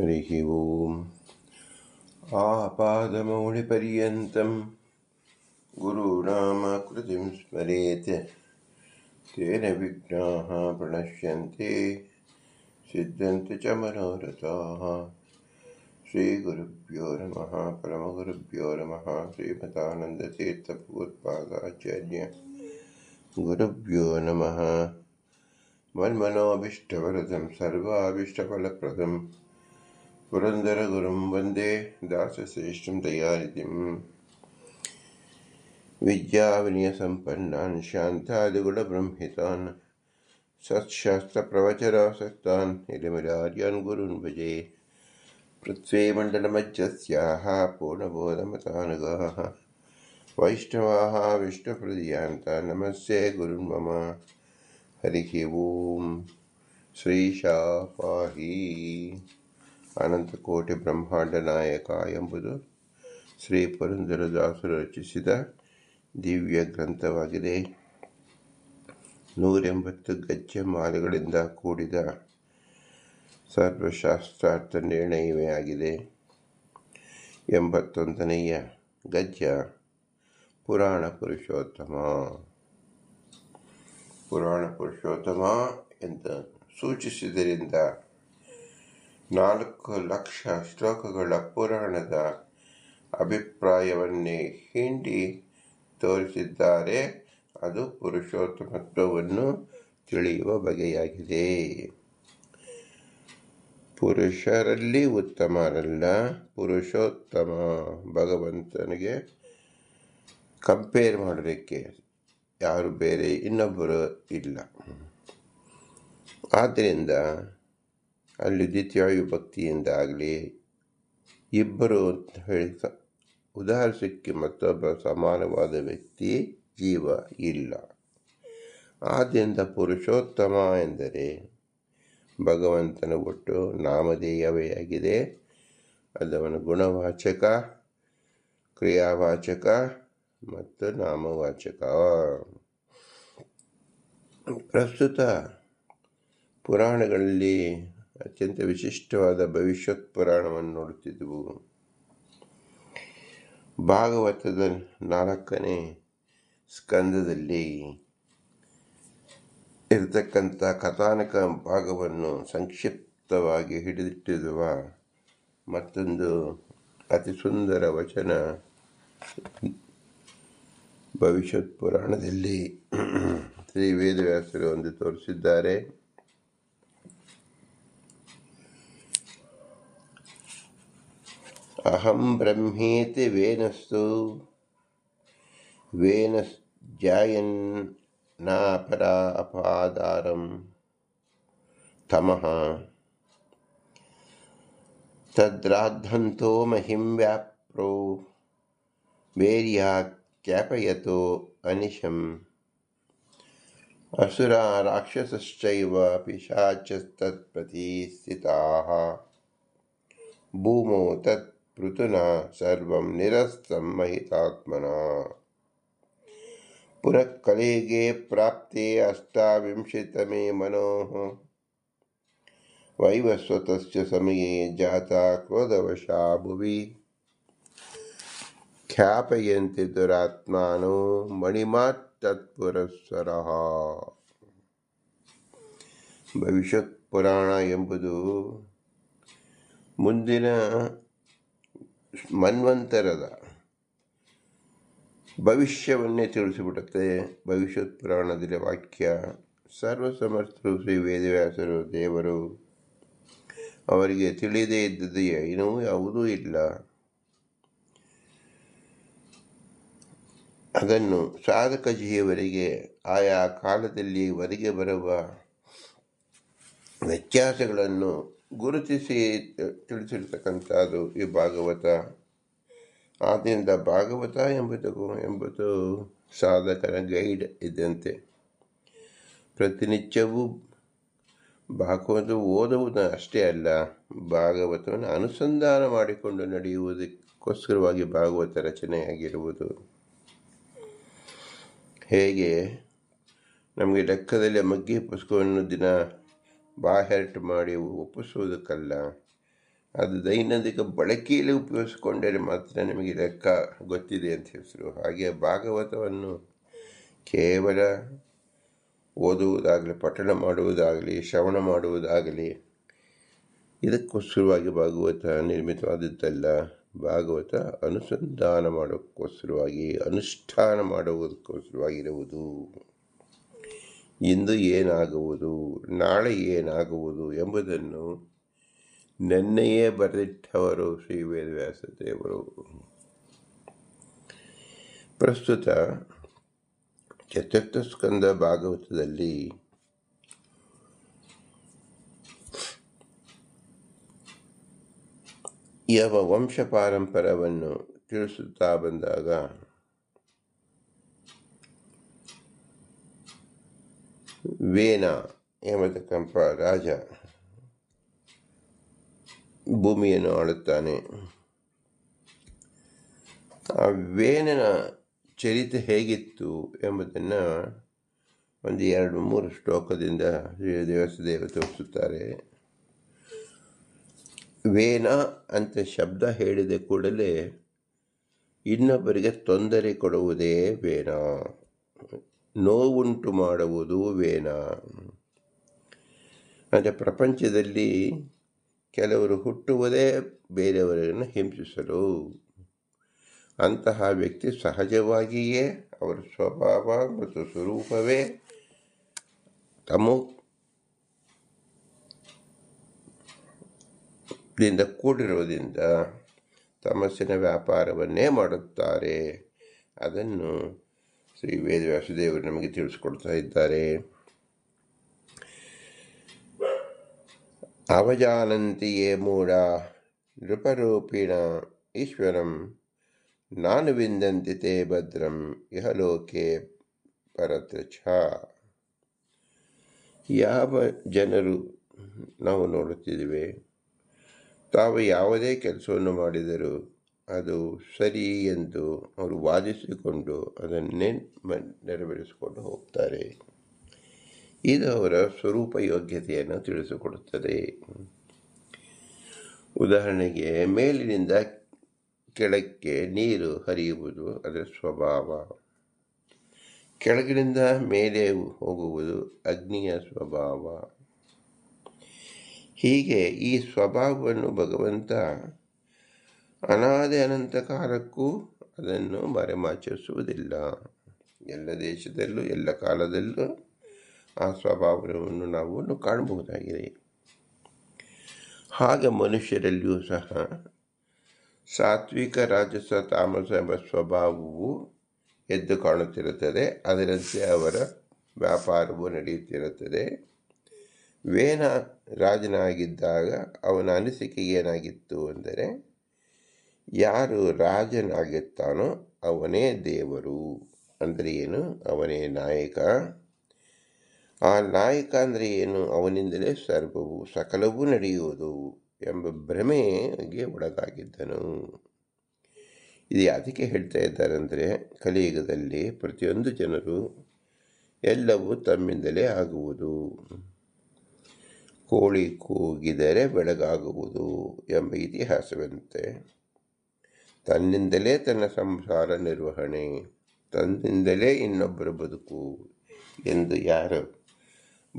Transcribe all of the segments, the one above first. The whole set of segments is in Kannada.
हरिः ओम्। आपादमौलिपर्यन्तं गुरूणामाकृतिं स्मरेत्। तेन विघ्नाः प्रणश्यन्ते, सिद्ध्यन्ति च मनोरथाः। श्रीगुरुभ्यो नमः, परमगुरुभ्यो नमः श्रीमतानन्दतीर्थभगवत्पादाचार्य गुरुभ्यो नमः। मन्मनोभीष्टवरदं सर्वाभीष्टफलप्रदम्। पुरन्दरगुरुं वन्दे दासश्रेष्ठं दयानिधिं विद्याविनयसम्पन्नान् शान्तादिगुणबृंहितान् सच्छास्त्रप्रवचनासक्तान् निलमदार्यान् गुरुन् भजे पृथ्वीमण्डलमज्जस्याः पूर्णबोधमतानुगाः वैष्णवाः विष्णुप्रदियान्तान् नमस्ते गुरुन् मम हरिः ॐ श्रीशा पाहि ಅನಂತಕೋಟಿ ಬ್ರಹ್ಮಾಂಡ ನಾಯಕ ಎಂಬುದು ಶ್ರೀ ಪುರಂದರದಾಸರು ರಚಿಸಿದ ದಿವ್ಯ ಗ್ರಂಥವಾಗಿದೆ. ನೂರೆಂಬತ್ತು ಗಜ್ಜೆ ಮಾಲೆಗಳಿಂದ ಕೂಡಿದ ಸರ್ವಶಾಸ್ತ್ರಾರ್ಥ ನಿರ್ಣಯವೇ ಆಗಿದೆ. ಎಂಬತ್ತೊಂದನೆಯ ಗಜ್ಜ ಪುರಾಣ ಪುರುಷೋತ್ತಮ. ಪುರಾಣ ಪುರುಷೋತ್ತಮ ಎಂದು ಸೂಚಿಸಿದ್ದರಿಂದ ನಾಲ್ಕು ಲಕ್ಷ ಶ್ಲೋಕಗಳ ಪುರಾಣದ ಅಭಿಪ್ರಾಯವನ್ನೇ ಹಿಂಡಿ ತೋರಿಸಿದ್ದಾರೆ. ಅದು ಪುರುಷೋತ್ತಮತ್ವವನ್ನು ತಿಳಿಯುವ ಬಗೆಯಾಗಿದೆ. ಪುರುಷರಲ್ಲಿ ಉತ್ತಮರಲ್ಲ, ಪುರುಷೋತ್ತಮ ಭಗವಂತನಿಗೆ ಕಂಪೇರ್ ಮಾಡೋದಕ್ಕೆ ಯಾರು ಬೇರೆ ಇನ್ನೊಬ್ಬರು ಇಲ್ಲ. ಆದ್ದರಿಂದ ಅಲ್ಲಿ ದ್ವಿತೀಯ ಭಕ್ತಿಯಿಂದ ಆಗಲಿ ಇಬ್ಬರು ಅಂತ ಹೇಳಿ ಉದಾಹರಿಸಕ್ಕೆ ಮತ್ತೊಬ್ಬ ಸಮಾನವಾದ ವ್ಯಕ್ತಿ ಜೀವ ಇಲ್ಲ. ಆದ್ದರಿಂದ ಪುರುಷೋತ್ತಮ ಎಂದರೆ ಭಗವಂತನ ಒಟ್ಟು ನಾಮಧೇಯವೇ ಆಗಿದೆ. ಅದವನ ಗುಣವಾಚಕ, ಕ್ರಿಯಾವಾಚಕ ಮತ್ತು ನಾಮವಾಚಕ. ಪ್ರಸ್ತುತ ಪುರಾಣಗಳಲ್ಲಿ ಅತ್ಯಂತ ವಿಶಿಷ್ಟವಾದ ಭವಿಷ್ಯತ್ ಪುರಾಣವನ್ನು ನೋಡುತ್ತಿದ್ದೆವು. ಭಾಗವತದ ನಾಲ್ಕನೇ ಸ್ಕಂದದಲ್ಲಿ ಇರತಕ್ಕಂಥ ಕಥಾನಕ ಭಾಗವನ್ನು ಸಂಕ್ಷಿಪ್ತವಾಗಿ ಹಿಡಿದಿಟ್ಟಿರುವ ಮತ್ತೊಂದು ಅತಿ ಸುಂದರ ವಚನ ಭವಿಷ್ಯತ್ ಪುರಾಣದಲ್ಲಿ ಶ್ರೀ ವೇದವ್ಯಾಸರು ಒಂದು ತೋರಿಸಿದ್ದಾರೆ. अहम ब्रह्मेति वेनस्तु। वेनस्जायन्नापरा अपादारं तमः। तद्राद्धन्तो महिं व्याप्रो। वेर्या क्यापयतो अनिशम्। असुरा राक्षसश्चैव पिशाचस्तत्प्रतिस्थिताः भूमौ तत् ಪೃಥುನ ಸರ್ವಂ ನಿರಸ್ತಂ ಮಹಿತಾತ್ಮನ ಪುನಃ ಕಲೆಗೆ ಪ್ರಾಪ್ತೆ ಅಷ್ಟಾವಿಂಶತಮೇ ಮನೋ ವೈವಸ್ವತಸ್ಯ ಸಮಯೇ ಜಾತ ಕ್ರೋಧವಶಾ ಭುವಿ ಖ್ಯಾಪಯಂತಿ ದುರಾತ್ಮಾನೋ ಮಣಿಮಾತ್ ತತ್ಪುರಸ್ಸರಃ ಭವಿಷ್ಯತ್ ಪುರಾಣ ಎಂಬುದು ಮುಂದಿನ ಮನ್ವಂತರದ ಭವಿಷ್ಯವನ್ನೇ ತಿಳಿಸಿಬಿಡುತ್ತೆ. ಭವಿಷ್ಯತ್ ಪುರಾಣದಲ್ಲಿ ವಾಕ್ಯ, ಸರ್ವಸಮರ್ಥರು ಶ್ರೀ ವೇದವ್ಯಾಸರು, ದೇವರು ಅವರಿಗೆ ತಿಳಿದೇ ಇದ್ದದ್ದು ಏನೂ ಯಾವುದೂ ಇಲ್ಲ. ಅದನ್ನು ಸಾಧಕ ಜೀವರಿಗೆ ಆಯಾ ಕಾಲದಲ್ಲಿ ಹೊರಗೆ ಬರುವ ವ್ಯತ್ಯಾಸಗಳನ್ನು ಗುರುತಿಸಿ ತಿಳಿಸಿರ್ತಕ್ಕಂಥದ್ದು ಈ ಭಾಗವತ. ಆದ್ದರಿಂದ ಭಾಗವತ ಎಂಬುದು ಎಂಬುದು ಸಾಧಕರ ಗೈಡ್ ಇದ್ದಂತೆ. ಪ್ರತಿನಿತ್ಯವೂ ಭಾಗವತ ಓದುವುದು ಅಷ್ಟೇ ಅಲ್ಲ, ಭಾಗವತವನ್ನು ಅನುಸಂಧಾನ ಮಾಡಿಕೊಂಡು ನಡೆಯುವುದಕ್ಕೋಸ್ಕರವಾಗಿ ಭಾಗವತ ರಚನೆಯಾಗಿರುವುದು. ಹೇಗೆ? ನಮಗೆ ಲೆಕ್ಕದಲ್ಲಿ ಮಗ್ಗಿ ಪುಸ್ತಕವನ್ನು ದಿನ ಬಾಹೆರ್ಟ್ ಮಾಡಿ ಒಪ್ಪಿಸುವುದಕ್ಕಲ್ಲ. ಅದು ದೈನಂದಿಕ ಬಳಕೆಯಲ್ಲಿ ಉಪಯೋಗಿಸಿಕೊಂಡರೆ ಮಾತ್ರ ನಿಮಗೆ ಲೆಕ್ಕ ಗೊತ್ತಿದೆ ಅಂತ ಹೆಸರು. ಹಾಗೆ ಭಾಗವತವನ್ನು ಕೇವಲ ಓದುವುದಾಗಲಿ, ಪಠಣ ಮಾಡುವುದಾಗಲಿ, ಶ್ರವಣ ಮಾಡುವುದಾಗಲಿ ಇದಕ್ಕೋಸ್ಕರವಾಗಿ ಭಾಗವತ ನಿರ್ಮಿತವಾದದ್ದಲ್ಲ. ಭಾಗವತ ಅನುಸಂಧಾನ ಮಾಡೋಕ್ಕೋಸ್ಕರವಾಗಿ, ಅನುಷ್ಠಾನ ಮಾಡುವುದಕ್ಕೋಸ್ಕರವಾಗಿರುವುದು ಇಂದು ಏನಾಗುವುದು, ನಾಳೆ ಏನಾಗುವುದು ಎಂಬುದನ್ನು ನೆನ್ನೆಯೇ ಬರೆದಿಟ್ಟವರು ಶ್ರೀ ವೇದವ್ಯಾಸ ದೇವರು. ಪ್ರಸ್ತುತ ಚತುರ್ಥ ಸ್ಕಂದ ಭಾಗವತದಲ್ಲಿ ಯಾವ ವಂಶ ಪಾರಂಪರವನ್ನು ತಿಳಿಸುತ್ತಾ ಬಂದಾಗ ವೇನ ಎಂಬತಕ್ಕಂಥ ರಾಜ. ಭೂಮಿಯನ್ನು ಆಳುತ್ತಾನೆ. ಆ ವೇನನ ಚರಿತೆ ಹೇಗಿತ್ತು ಎಂಬುದನ್ನು ಒಂದು ಎರಡು ಮೂರು ಶ್ಲೋಕದಿಂದ ಶ್ರೀ ದೇವಸದೇವ ತೋರಿಸುತ್ತಾರೆ. ವೇನ ಅಂತ ಶಬ್ದ ಹೇಳಿದ ಕೂಡಲೇ ಇನ್ನೊಬ್ಬರಿಗೆ ತೊಂದರೆ ಕೊಡುವುದೇ ವೇನ ನೋವುಂಟು ಮಾಡುವುದು ವೇನ. ಅಂದರೆ ಪ್ರಪಂಚದಲ್ಲಿ ಕೆಲವರು ಹುಟ್ಟುವುದೇ ಬೇರೆಯವರನ್ನು ಹಿಂಸಿಸಲು. ಅಂತಹ ವ್ಯಕ್ತಿ ಸಹಜವಾಗಿಯೇ ಅವರ ಸ್ವಭಾವ ಮತ್ತು ಸ್ವರೂಪವೇ ತಮೋ ದಿಂದ ಕೂಡಿರುವುದರಿಂದ ತಮಸ್ಸಿನ ವ್ಯಾಪಾರವನ್ನೇ ಮಾಡುತ್ತಾರೆ. ಅದನ್ನು ಶ್ರೀ ವೇದವ್ಯಾಸದೇವರು ನಮಗೆ ತಿಳಿಸ್ಕೊಡ್ತಾ ಇದ್ದಾರೆ. ಅವಜಾನಂತಿಯೇ ಮೂಢ ನೃಪರೂಪಿಣ ಈಶ್ವರಂ, ನಾನು ವಿಂದಂತಿ ತೇ ಭದ್ರಂ ಇಹಲೋಕೆ ಪರತ್ರ ಯಾವ ಜನರು ನಾವು ನೋಡುತ್ತಿದ್ದೇವೆ, ತಾವು ಯಾವುದೇ ಕೆಲಸವನ್ನು ಮಾಡಿದರೂ ಅದು ಸರಿ ಎಂದು ಅವರು ವಾದಿಸಿಕೊಂಡು ಅದನ್ನೇ ನೆರವೇರಿಸಿಕೊಂಡು ಹೋಗ್ತಾರೆ. ಇದು ಅವರ ಸ್ವರೂಪ ಯೋಗ್ಯತೆಯನ್ನು ತಿಳಿಸಿಕೊಡುತ್ತದೆ. ಉದಾಹರಣೆಗೆ, ಮೇಲಿನಿಂದ ಕೆಳಕ್ಕೆ ನೀರು ಹರಿಯುವುದು ಅದರ ಸ್ವಭಾವ. ಕೆಳಗಿನಿಂದ ಮೇಲೆ ಹೋಗುವುದು ಅಗ್ನಿಯ ಸ್ವಭಾವ. ಹೀಗೆ ಈ ಸ್ವಭಾವವನ್ನು ಭಗವಂತ ಅನಾದಿ ಅನಂತ ಕಾಲಕ್ಕೂ ಅದನ್ನು ಮರೆಮಾಚರಿಸುವುದಿಲ್ಲ. ಎಲ್ಲ ದೇಶದಲ್ಲೂ, ಎಲ್ಲ ಕಾಲದಲ್ಲೂ ಆ ಸ್ವಭಾವವನ್ನು ನಾವು ಕಾಣಬಹುದಾಗಿದೆ. ಹಾಗೆ ಮನುಷ್ಯರಲ್ಲಿಯೂ ಸಹ ಸಾತ್ವಿಕ, ರಾಜಸ, ತಾಮಸ ಎಂಬ ಸ್ವಭಾವವು ಎದ್ದು ಕಾಣುತ್ತಿರುತ್ತದೆ. ಅದರಂತೆ ಅವರ ವ್ಯಾಪಾರವು ನಡೆಯುತ್ತಿರುತ್ತದೆ. ವೇನ ರಾಜನಾಗಿದ್ದಾಗ ಅವನ ಅನಿಸಿಕೆ ಏನಾಗಿತ್ತು ಅಂದರೆ ಯಾರು ರಾಜನಾಗುತ್ತಾನೋ ಅವನೇ ದೇವರು. ಅಂದರೆ ಏನು? ಅವನೇ ನಾಯಕ. ಆ ನಾಯಕ ಅಂದರೆ ಏನು? ಅವನಿಂದಲೇ ಸರ್ವವು, ಸಕಲವೂ ನಡೆಯುವುದು ಎಂಬ ಭ್ರಮೆಗೆ ಒಳಗಾಗಿದ್ದನು. ಇದು ಅದಕ್ಕೆ ಹೇಳ್ತಾ ಇದ್ದಾರೆ ಅಂದರೆ ಕಲಿಯುಗದಲ್ಲಿ ಪ್ರತಿಯೊಂದು ಜನರು ಎಲ್ಲವೂ ತಮ್ಮಿಂದಲೇ ಆಗುವುದು. ಕೋಳಿ ಕೂಗಿದರೆ ಬೆಳಗಾಗುವುದು ಎಂಬ ಇತಿಹಾಸವಂತೆ. ತನ್ನಿಂದಲೇ ತನ್ನ ಸಂಸಾರ ನಿರ್ವಹಣೆ, ತನ್ನಿಂದಲೇ ಇನ್ನೊಬ್ಬರ ಬದುಕು ಎಂದು ಯಾರು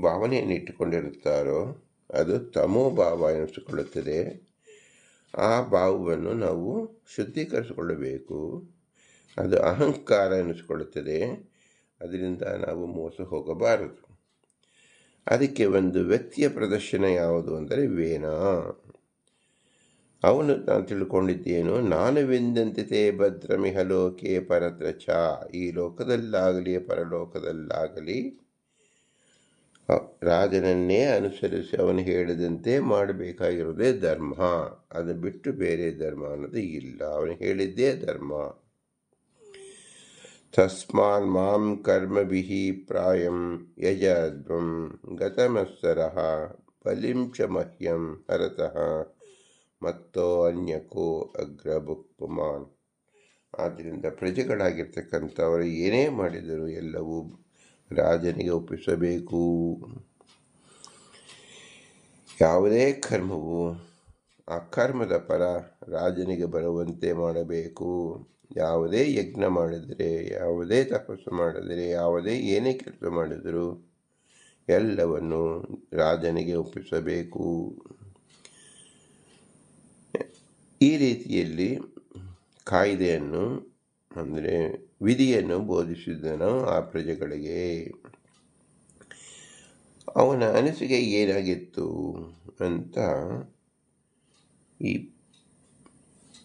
ಭಾವನೆಯನ್ನು ಇಟ್ಟುಕೊಂಡಿರುತ್ತಾರೋ, ಅದು ತಮೋ ಭಾವ ಎನಿಸಿಕೊಳ್ಳುತ್ತದೆ. ಆ ಭಾವವನ್ನು ನಾವು ಶುದ್ಧೀಕರಿಸಿಕೊಳ್ಳಬೇಕು. ಅದು ಅಹಂಕಾರ ಎನಿಸಿಕೊಳ್ಳುತ್ತದೆ. ಅದರಿಂದ ನಾವು ಮೋಸ ಹೋಗಬಾರದು. ಅದಕ್ಕೆ ಒಂದು ವ್ಯಕ್ತಿಯ ಪ್ರದರ್ಶನ ಯಾವುದು ಅಂದರೆ ವೇನ ಅವನು ನಾನು ತಿಳ್ಕೊಂಡಿದ್ದೇನು? ನಾನು ವಿಂದಂತೆ ಭದ್ರಮಿಹ ಲೋಕೆ ಪರತ್ರ ಚ ಈ ಲೋಕದಲ್ಲಾಗಲಿ, ಪರಲೋಕದಲ್ಲಾಗಲಿ. ರಾಜನನ್ನೇ ಅನುಸರಿಸಿ ಅವನು ಹೇಳಿದಂತೆ ಮಾಡಬೇಕಾಗಿರೋದೇ ಧರ್ಮ. ಅದು ಬಿಟ್ಟು ಬೇರೆ ಧರ್ಮ ಅನ್ನೋದು ಇಲ್ಲ. ಅವನು ಹೇಳಿದ್ದೇ ಧರ್ಮ. ತಸ್ಮಾನ್ ಮಾಂ ಕರ್ಮಭಿಃ ಪ್ರಾಯಂ ಯಜಧ್ವಂ ಗತಮತ್ಸರಃ ಬಲಿಂಚ ಮಹ್ಯಂ ಹರತಃ. ಮತ್ತೋ ಅನ್ಯಕೋ ಅಗ್ರಭುಕ್ಪುಮಾನ್ ಆದ್ದರಿಂದ ಪ್ರಜೆಗಳಾಗಿರ್ತಕ್ಕಂಥವರು ಏನೇ ಮಾಡಿದರೂ ಎಲ್ಲವೂ ರಾಜನಿಗೆ ಒಪ್ಪಿಸಬೇಕು. ಯಾವುದೇ ಕರ್ಮವು ಆ ಕರ್ಮದ ಪರ ರಾಜನಿಗೆ ಬರುವಂತೆ ಮಾಡಬೇಕು. ಯಾವುದೇ ಯಜ್ಞ ಮಾಡಿದರೆ, ಯಾವುದೇ ತಪಸ್ಸು ಮಾಡಿದರೆ, ಯಾವುದೇ ಏನೇ ಕೆಲಸ ಮಾಡಿದರೂ ಎಲ್ಲವನ್ನು ರಾಜನಿಗೆ ಒಪ್ಪಿಸಬೇಕು. ಈ ರೀತಿಯಲ್ಲಿ ಕಾಯ್ದೆಯನ್ನು, ಅಂದರೆ ವಿಧಿಯನ್ನು ಬೋಧಿಸಿದ್ದನು ಆ ಪ್ರಜೆಗಳಿಗೆ. ಅವನ ಅನಿಸಿಕೆ ಏನಾಗಿತ್ತು ಅಂತ ಈ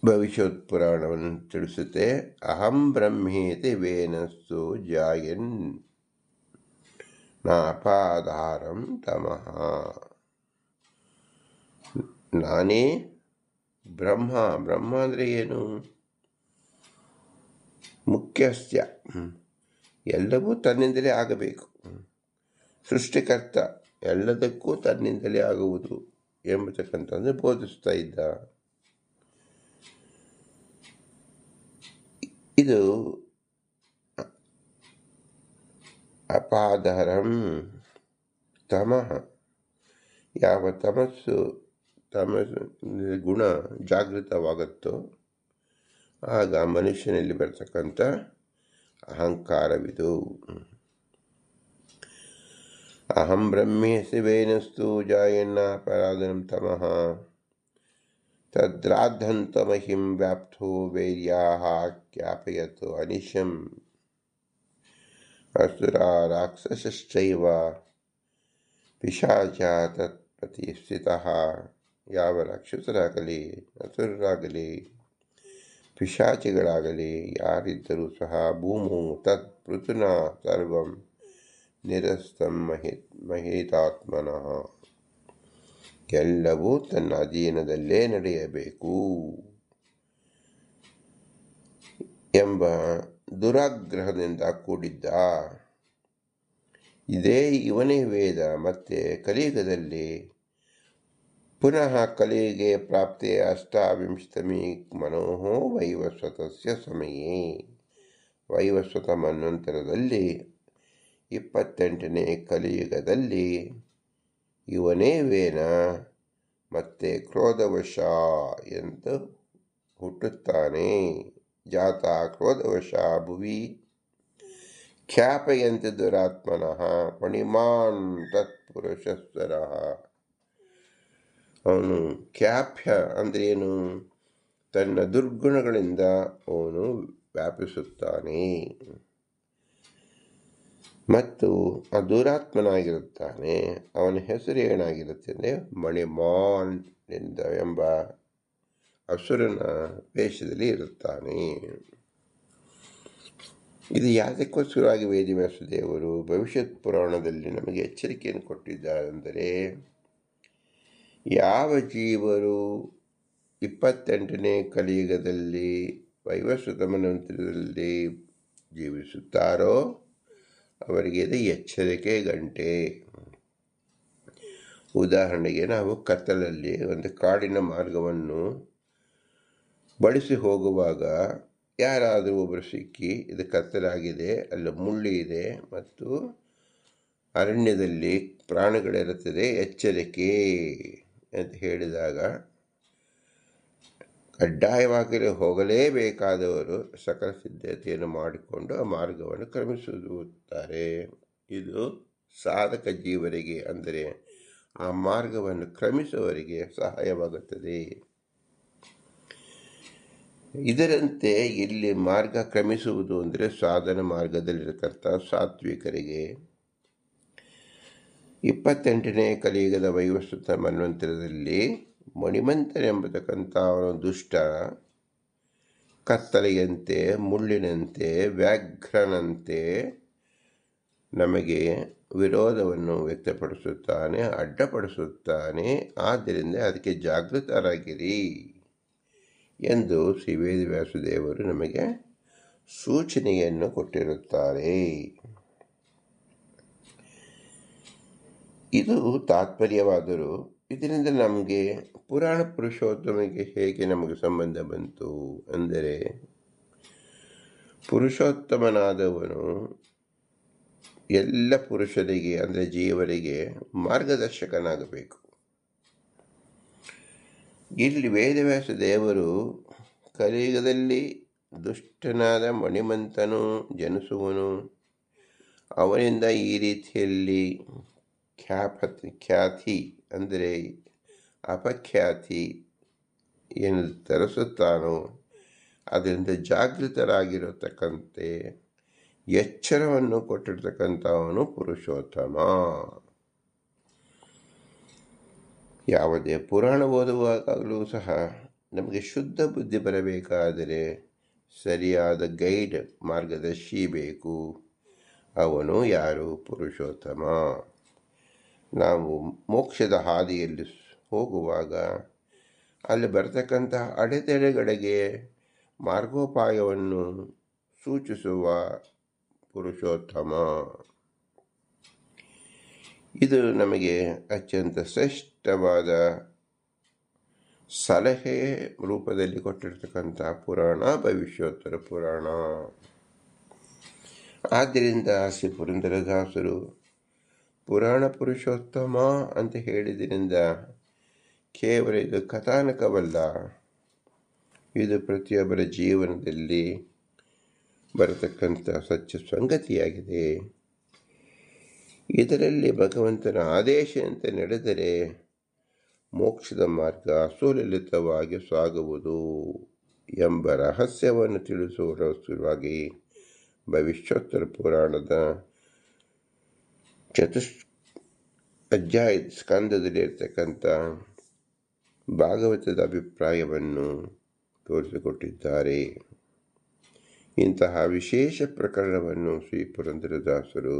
ಭವಿಷ್ಯೋತ್ ಪುರಾಣವನ್ನು ತಿಳಿಸುತ್ತೆ. ಅಹಂ ಬ್ರಹ್ಮೇತಿ ವೇನಸ್ಸು ಜಾಯನ್ ನಾಪಾಧಾರಂ ತಮಃ. ನಾನೇ ಬ್ರಹ್ಮ ಬ್ರಹ್ಮ ಅಂದರೆ ಏನು? ಮುಖ್ಯಸ್ಯ. ಎಲ್ಲವೂ ತನ್ನಿಂದಲೇ ಆಗಬೇಕು. ಸೃಷ್ಟಿಕರ್ತ ಎಲ್ಲದಕ್ಕೂ ತನ್ನಿಂದಲೇ ಆಗುವುದು ಎಂಬತಕ್ಕಂಥದ್ದು ಬೋಧಿಸ್ತಾ ಇದ್ದ. ಇದು ಅಪಾದರಂ ತಮಃ. ಯಾವ ತಮಸ್ಸು ತಮಸ್ಸು ಗುಣ ಜಾಗೃತವಾಗುತ್ತೋ ಆಗ ಮನುಷ್ಯನಲ್ಲಿ ಬರ್ತಕ್ಕಂಥ ಅಹಂಕಾರವಿದು ಅಹಂ ಬ್ರಹ್ಮೇ ಶಿವೇನಸ್ತು ಜಾಯನ್ನ ಪರಾಧನಂ ತಮಃ ತದ್ರಾದ್ಧಂತಮಹಿಂ ವ್ಯಾಪ್ತೋ ವೈರ್ಯಾಹ ಖ್ಯಾಪಯತ್ ಅನಿಶಂ ಅಸುರ ರಾಕ್ಷಸಶ್ಚೈವ ಪಿಶಾಚ ತತ್ಪತಿ ಸ್ಥಿತಃ ಯಾವ ರಾಕ್ಷಸರಾಗಲಿ, ಅಸುರರಾಗಲಿ, ಪಿಶಾಚಿಗಳಾಗಲಿ, ಯಾರಿದ್ದರೂ ಸಹ ಭೂಮು ತತ್ ಪೃಥುನ ಸರ್ವಂ ನಿರಸ್ತಂ ಮಹಿ, ಮಹಿತಾತ್ಮನಃ. ಎಲ್ಲವೂ ತನ್ನ ಅಧೀನದಲ್ಲೇ ನಡೆಯಬೇಕು. ಎಂಬ ದುರಾಗ್ರಹದಿಂದ ಕೂಡಿದ್ದ ಇದೇ ಇವನೇ ವೇದ ಮತ್ತೆ ಕಲಿಯುಗದಲ್ಲಿ ಪುನಃ ಕಲಿಗೆ ಪ್ರಾಪ್ತೆ ಅಷ್ಟಾವಿಂಶತಮಿ ಮನೋಹೋ ವೈವಸ್ವತಸ್ಯ ಸಮಯೇ. ವೈವಸ್ವತ ಮನ್ವಂತರದಲ್ಲಿ ಇಪ್ಪತ್ತೆಂಟನೇ ಕಲಿಯುಗದಲ್ಲಿ ಇವನೇ ವೇನ ಮತ್ತೆ ಕ್ರೋಧವಶ ಎಂದು ಹುಟ್ಟುತ್ತಾನೆ. ಜಾತ ಕ್ರೋಧವಶ ಭುವಿ. ಖ್ಯಾಪಯಂತೆ ದುರಾತ್ಮನಃ ಮಣಿಮಾನ್ ತತ್ಪುರುಷಸ್ವರ. ಅವನು ಖ್ಯಾಪ್ಯ ಅಂದರೆ ಏನು ತನ್ನ ದುರ್ಗುಣಗಳಿಂದ ಅವನು ವ್ಯಾಪಿಸುತ್ತಾನೆ. ಮತ್ತು ಆ ದುರಾತ್ಮನಾಗಿರುತ್ತಾನೆ ಅವನ ಹೆಸರು ಏನಾಗಿರುತ್ತೆ ಅಂದರೆ ಮಣಿಮಾನ್ ಎಂದ ಎಂಬ ಅಸುರನ ವೇಷದಲ್ಲಿ ಇರುತ್ತಾನೆ. ಇದು ಯಾವುದಕ್ಕೋಸ್ಕರವಾಗಿ ವೇದಿವ್ಯಾಸದೇವರು ಭವಿಷ್ಯತ್ ಪುರಾಣದಲ್ಲಿ ನಮಗೆ ಎಚ್ಚರಿಕೆಯನ್ನು ಕೊಟ್ಟಿದ್ದಾರೆ ಅಂದರೆ ಯಾವ ಜೀವರು ಇಪ್ಪತ್ತೆಂಟನೇ ಕಲಿಯುಗದಲ್ಲಿ ವೈವಸ್ವತ ಮನ್ವಂತರದಲ್ಲಿ ಜೀವಿಸುತ್ತಾರೋ? ಅವರಿಗೆ ಇದು ಎಚ್ಚರಿಕೆ ಗಂಟೆ. ಉದಾಹರಣೆಗೆ ನಾವು ಕತ್ತಲಲ್ಲಿ ಒಂದು ಕಾಡಿನ ಮಾರ್ಗವನ್ನು ಬಳಸಿ ಹೋಗುವಾಗ ಯಾರಾದರೂ ಒಬ್ಬರು ಸಿಕ್ಕಿ ಇದು ಕತ್ತಲಾಗಿದೆ, ಅಲ್ಲಿ ಮುಳ್ಳಿ ಇದೆ ಮತ್ತು ಅರಣ್ಯದಲ್ಲಿ ಪ್ರಾಣಿಗಳಿರುತ್ತದೆ, ಎಚ್ಚರಿಕೆ. ಅಂತ ಹೇಳಿದಾಗ ಕಡ್ಡಾಯವಾಗಿ ಹೋಗಲೇಬೇಕಾದವರು ಸಕಲ ಸಿದ್ಧತೆಯನ್ನು ಮಾಡಿಕೊಂಡು ಆ ಮಾರ್ಗವನ್ನು ಕ್ರಮಿಸುತ್ತಾರೆ. ಇದು ಸಾಧಕ ಜೀವರಿಗೆ ಅಂದರೆ ಆ ಮಾರ್ಗವನ್ನು ಕ್ರಮಿಸುವವರಿಗೆ ಸಹಾಯವಾಗುತ್ತದೆ. ಇದರಂತೆ ಇಲ್ಲಿ ಮಾರ್ಗ ಕ್ರಮಿಸುವುದು ಅಂದರೆ ಸಾಧನ ಮಾರ್ಗದಲ್ಲಿರತಕ್ಕಂಥ ಸಾತ್ವಿಕರಿಗೆ. ಇಪ್ಪತ್ತೆಂಟನೇ ಕಲಿಯುಗದ ವೈವಸ್ವತ ಮನ್ವಂತರದಲ್ಲಿ ಮಣಿಮಂತನೆಂಬತಕ್ಕಂಥ ಅವನ ದುಷ್ಟ ಕತ್ತಲೆಯಂತೆ, ಮುಳ್ಳಿನಂತೆ, ವ್ಯಾಘ್ರನಂತೆ ನಮಗೆ ವಿರೋಧವನ್ನು ವ್ಯಕ್ತಪಡಿಸುತ್ತಾನೆ, ಅಡ್ಡಪಡಿಸುತ್ತಾನೆ. ಆದ್ದರಿಂದ ಅದಕ್ಕೆ ಜಾಗೃತರಾಗಿರಿ ಎಂದು ಶ್ರೀ ವೇದವ್ಯಾಸದೇವರು ನಮಗೆ ಸೂಚನೆಯನ್ನು ಕೊಟ್ಟಿರುತ್ತಾರೆ. ಇದು ತಾತ್ಪರ್ಯವಾದರೂ ಇದರಿಂದ ನಮಗೆ ಪುರಾಣ ಪುರುಷೋತ್ತಮಿಗೆ ಹೇಗೆ ನಮಗೆ ಸಂಬಂಧ ಬಂತು ಅಂದರೆ ಪುರುಷೋತ್ತಮನಾದವನು ಎಲ್ಲ ಪುರುಷರಿಗೆ ಅಂದರೆ ಜೀವರಿಗೆ ಮಾರ್ಗದರ್ಶಕನಾಗಬೇಕು. ಇಲ್ಲಿ ವೇದವ್ಯಾಸ ದೇವರು ಕಲಿಯುಗದಲ್ಲಿ ದುಷ್ಟನಾದ ಮಣಿಮಂತನು ಜನಿಸುವನು. ಅವನಿಂದ ಈ ರೀತಿಯಲ್ಲಿ ಖ್ಯಾಪತಿ, ಖ್ಯಾತಿ ಅಂದರೆ ಅಪಖ್ಯಾತಿ ಏನು ತರಿಸುತ್ತಾನೋ. ಅದರಿಂದ ಜಾಗೃತರಾಗಿರತಕ್ಕಂತೆ ಎಚ್ಚರವನ್ನು ಕೊಟ್ಟಿರ್ತಕ್ಕಂಥವನು ಪುರುಷೋತ್ತಮ. ಯಾವುದೇ ಪುರಾಣ ಓದುವಾಗಲೂ ಸಹ ನಮಗೆ ಶುದ್ಧ ಬುದ್ಧಿ ಬರಬೇಕಾದರೆ ಸರಿಯಾದ ಗೈಡ್ ಮಾರ್ಗದರ್ಶಿ ಬೇಕು. ಅವನು ಯಾರು? ಪುರುಷೋತ್ತಮ. ನಾವು ಮೋಕ್ಷದ ಹಾದಿಯಲ್ಲಿ ಹೋಗುವಾಗ ಅಲ್ಲಿ ಬರ್ತಕ್ಕಂತಹ ಅಡೆತಡೆಗಳಿಗೆ ಮಾರ್ಗೋಪಾಯವನ್ನು ಸೂಚಿಸುವ ಪುರುಷೋತ್ತಮ. ಇದು ನಮಗೆ ಅತ್ಯಂತ ಶ್ರೇಷ್ಠವಾದ ಸಲಹೆ ರೂಪದಲ್ಲಿ ಕೊಟ್ಟಿರ್ತಕ್ಕಂಥ ಪುರಾಣ, ಭವಿಷ್ಯೋತ್ತರ ಪುರಾಣ. ಆದ್ದರಿಂದ ಶ್ರೀ ಪುರಂದರದಾಸರು ಪುರಾಣ ಪುರುಷೋತ್ತಮ ಅಂತ ಹೇಳಿದ್ರಿಂದ ಕೇವಲ ಇದು ಕಥಾನಕವಲ್ಲ, ಇದು ಪ್ರತಿಯೊಬ್ಬರ ಜೀವನದಲ್ಲಿ ಬರತಕ್ಕಂಥ ಸತ್ಯ ಸಂಗತಿಯಾಗಿದೆ. ಇದರಲ್ಲಿ ಭಗವಂತನ ಆದೇಶದಂತೆ ನಡೆದರೆ ಮೋಕ್ಷದ ಮಾರ್ಗ ಸುಲಲಿತವಾಗಿ ಸಾಗುವುದು ಎಂಬ ರಹಸ್ಯವನ್ನು ತಿಳಿಸುವ ಭವಿಷ್ಯೋತ್ತರ ಪುರಾಣದ ಚತುಷ್ ಅಧ್ಯಾಯ ಸ್ಕಂದದಲ್ಲಿರ್ತಕ್ಕಂಥ ಭಾಗವತದ ಅಭಿಪ್ರಾಯವನ್ನು ತೋರಿಸಿಕೊಟ್ಟಿದ್ದಾರೆ. ಇಂತಹ ವಿಶೇಷ ಪ್ರಕರಣವನ್ನು ಶ್ರೀ ಪುರಂದರದಾಸರು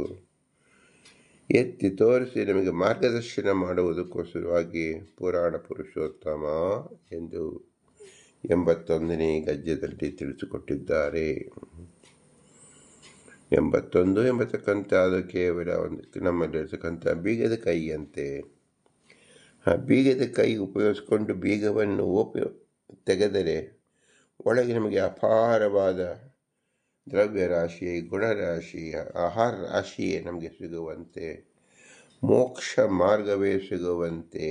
ಎತ್ತಿ ತೋರಿಸಿ ನಮಗೆ ಮಾರ್ಗದರ್ಶನ ಮಾಡುವುದಕ್ಕೋಸ್ಕರವಾಗಿ ಪುರಾಣ ಪುರುಷೋತ್ತಮ ಎಂದು ಎಂಬತ್ತೊಂದನೇ ಗದ್ಯದಲ್ಲಿ ತಿಳಿಸಿಕೊಟ್ಟಿದ್ದಾರೆ. ಎಂಬತ್ತೊಂದು ಎಂಬತಕ್ಕಂಥ ಅದು ಕೇವಲ ಒಂದು ನಮ್ಮಲ್ಲಿರ್ತಕ್ಕಂಥ ಬೀಗದ ಕೈಯಂತೆ. ಆ ಬೀಗದ ಕೈ ಉಪಯೋಗಿಸ್ಕೊಂಡು ಬೀಗವನ್ನು ಉಪಯೋ ತೆಗೆದರೆ ಒಳಗೆ ನಮಗೆ ಅಪಾರವಾದ ದ್ರವ್ಯ ರಾಶಿ ಗುಣರಾಶಿ, ಆಹಾರ ರಾಶಿಯೇ ನಮಗೆ ಸಿಗುವಂತೆ, ಮೋಕ್ಷ ಮಾರ್ಗವೇ ಸಿಗುವಂತೆ.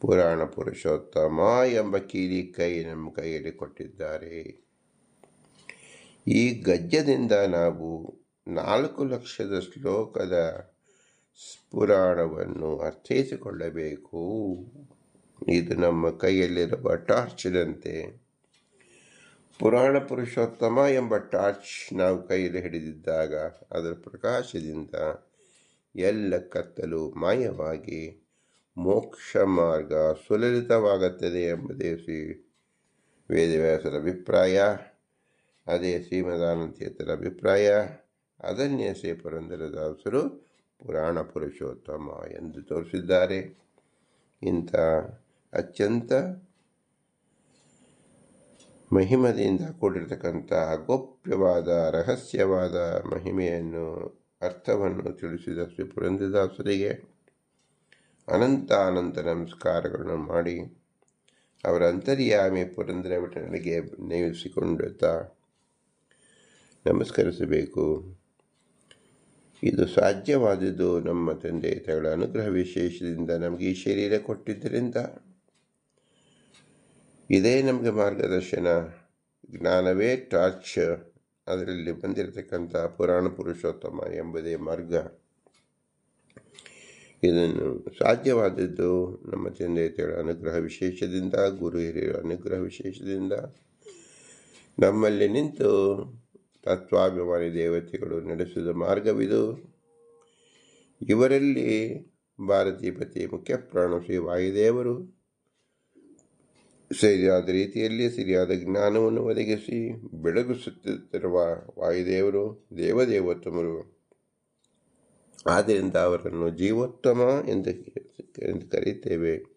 ಪುರಾಣ ಪುರುಷೋತ್ತಮ ಎಂಬ ಕೀಲಿ ಕೈ ನಮ್ಮ ಕೈಯಲ್ಲಿ ಕೊಟ್ಟಿದ್ದಾರೆ. ಈ ಗದ್ಯದಿಂದ ನಾವು ನಾಲ್ಕು ಲಕ್ಷದ ಶ್ಲೋಕದ ಪುರಾಣವನ್ನು ಅರ್ಥೈಸಿಕೊಳ್ಳಬೇಕು. ಇದು ನಮ್ಮ ಕೈಯಲ್ಲಿರುವ ಟಾರ್ಚ್ನಂತೆ. ಪುರಾಣ ಪುರುಷೋತ್ತಮ ಎಂಬ ಟಾರ್ಚ್ ನಾವು ಕೈಯಲ್ಲಿ ಹಿಡಿದಿದ್ದಾಗ ಅದರ ಪ್ರಕಾಶದಿಂದ ಎಲ್ಲ ಕತ್ತಲು ಮಾಯವಾಗಿ ಮೋಕ್ಷ ಮಾರ್ಗ ಸುಲಲಿತವಾಗುತ್ತದೆ ಎಂಬುದೇ ಶ್ರೀ ವೇದವ್ಯಾಸರ ಅಭಿಪ್ರಾಯ. ಅದೇ ಶ್ರೀಮದಾನಂದೇತರ ಅಭಿಪ್ರಾಯ. ಅದನ್ನೇ ಶ್ರೀ ಪುರಂದರದಾಸರು ಪುರಾಣ ಪುರುಷೋತ್ತಮ ಎಂದು ತೋರಿಸಿದ್ದಾರೆ. ಇಂಥ ಅತ್ಯಂತ ಮಹಿಮದಿಂದ ಕೂಡಿರತಕ್ಕಂಥ ಗೋಪ್ಯವಾದ ರಹಸ್ಯವಾದ ಮಹಿಮೆಯನ್ನು, ಅರ್ಥವನ್ನು ತಿಳಿಸಿದ ಶ್ರೀ ಪುರಂದರದಾಸರಿಗೆ ಅನಂತ ಅನಂತ ನಮಸ್ಕಾರಗಳನ್ನು ಮಾಡಿ ಅವರ ಅಂತರ್ಯಾಮಿ ಪುರಂದರ ವಿಠಲನಿಗೆ ನೇಮಿಸಿಕೊಂಡುತ್ತಾ ನಮಸ್ಕರಿಸಬೇಕು. ಇದು ಸಾಧ್ಯವಾದದ್ದು ನಮ್ಮ ತಂದೆ ತಗಳ ಅನುಗ್ರಹ ವಿಶೇಷದಿಂದ ನಮಗೆ ಈ ಶರೀರ ಕೊಟ್ಟಿದ್ದರಿಂದ. ಇದೇ ನಮಗೆ ಮಾರ್ಗದರ್ಶನ. ಜ್ಞಾನವೇ ಟಾರ್ಚ್ ಅದರಲ್ಲಿ ಬಂದಿರತಕ್ಕಂಥ ಪುರಾಣ ಪುರುಷೋತ್ತಮ ಎಂಬುದೇ ಮಾರ್ಗ. ಇದನ್ನು ಸಾಧ್ಯವಾದದ್ದು ನಮ್ಮ ತಂದೆ ತಾಯಿಗಳ ಅನುಗ್ರಹ ವಿಶೇಷದಿಂದ ಗುರು ಹಿರಿಯರ ಅನುಗ್ರಹ ವಿಶೇಷದಿಂದ. ನಮ್ಮಲ್ಲಿ ನಿಂತು ತತ್ವಾಭಿಮಾನಿ ದೇವತೆಗಳು ನಡೆಸಿದ ಮಾರ್ಗವಿದು. ಇವರಲ್ಲಿ ಭಾರತೀಪತಿ ಮುಖ್ಯ ಪ್ರಾಣ ಶ್ರೀ ವಾಯುದೇವರು ಸರಿಯಾದ ರೀತಿಯಲ್ಲಿ ಸರಿಯಾದ ಜ್ಞಾನವನ್ನು ಒದಗಿಸಿ ಬೆಳಗಿಸುತ್ತಿರುವ ವಾಯುದೇವರು ದೇವದೇವೋತ್ತಮರು. ಆದ್ದರಿಂದ ಅವರನ್ನು ಜೀವೋತ್ತಮ ಎಂದು ಎಂದು ಕರೆಯುತ್ತೇವೆ.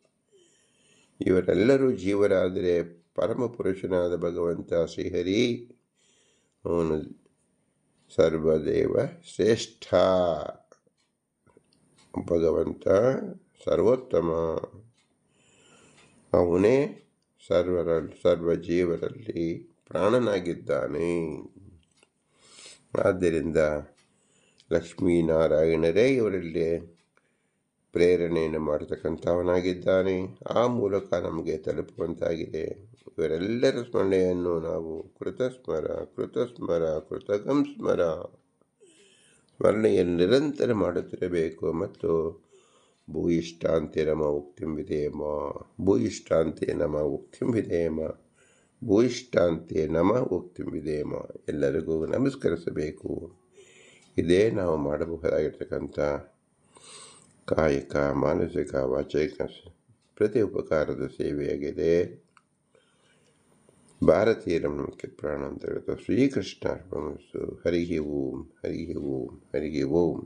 ಇವರೆಲ್ಲರೂ ಜೀವರಾದರೆ ಪರಮ ಪುರುಷನಾದ ಭಗವಂತ ಶ್ರೀಹರಿ ಅವನು ಸರ್ವದೇವ ಶ್ರೇಷ್ಠ ಭಗವಂತ ಸರ್ವೋತ್ತಮ. ಅವನೇ ಸರ್ವರ ಸರ್ವ ಜೀವರಲ್ಲಿ ಪ್ರಾಣನಾಗಿದ್ದಾನೆ. ಆದ್ದರಿಂದ ಲಕ್ಷ್ಮೀನಾರಾಯಣರೇ ಇವರಲ್ಲಿ ಪ್ರೇರಣೆಯನ್ನು ಮಾಡತಕ್ಕಂಥವನಾಗಿದ್ದಾನೆ. ಆ ಮೂಲಕ ನಮಗೆ ತಲುಪುವಂತಾಗಿದೆ. ಇವರೆಲ್ಲರ ಸ್ಮರಣೆಯನ್ನು ನಾವು ಕೃತಸ್ಮರ ಕೃತಸ್ಮರ ಕೃತಕಂ ಸ್ಮರ ಸ್ಮರಣೆಯನ್ನು ನಿರಂತರ ಮಾಡುತ್ತಿರಬೇಕು ಮತ್ತು ಭೂಯಿಷ್ಟಾಂತೆ ನಮ ಉಕ್ತಿಂ ವಿಧೇಯಮ ಭೂಯಿಷ್ಟಾಂತೆ ನಮ ಉಕ್ತಿಂ ವಿಧೇಯಮ ಭೂಯಿಷ್ಟಾಂತೆ ನಮ ಉಕ್ತಿಂ ಎಲ್ಲರಿಗೂ ನಮಸ್ಕರಿಸಬೇಕು. ಇದೇ ನಾವು ಮಾಡಬಹುದಾಗಿರ್ತಕ್ಕಂಥ ಕಾಯಕ, ಮಾನಸಿಕ, ವಾಚಿಕ ಪ್ರತಿ ಉಪಕಾರದ ಸೇವೆಯಾಗಿದೆ. భారతీయరమణమికి ప్రాణం జరుగుతూ శ్రీకృష్ణార్పణమిస్తూ. హరి ఓం హరి ఓం హరి ఓం.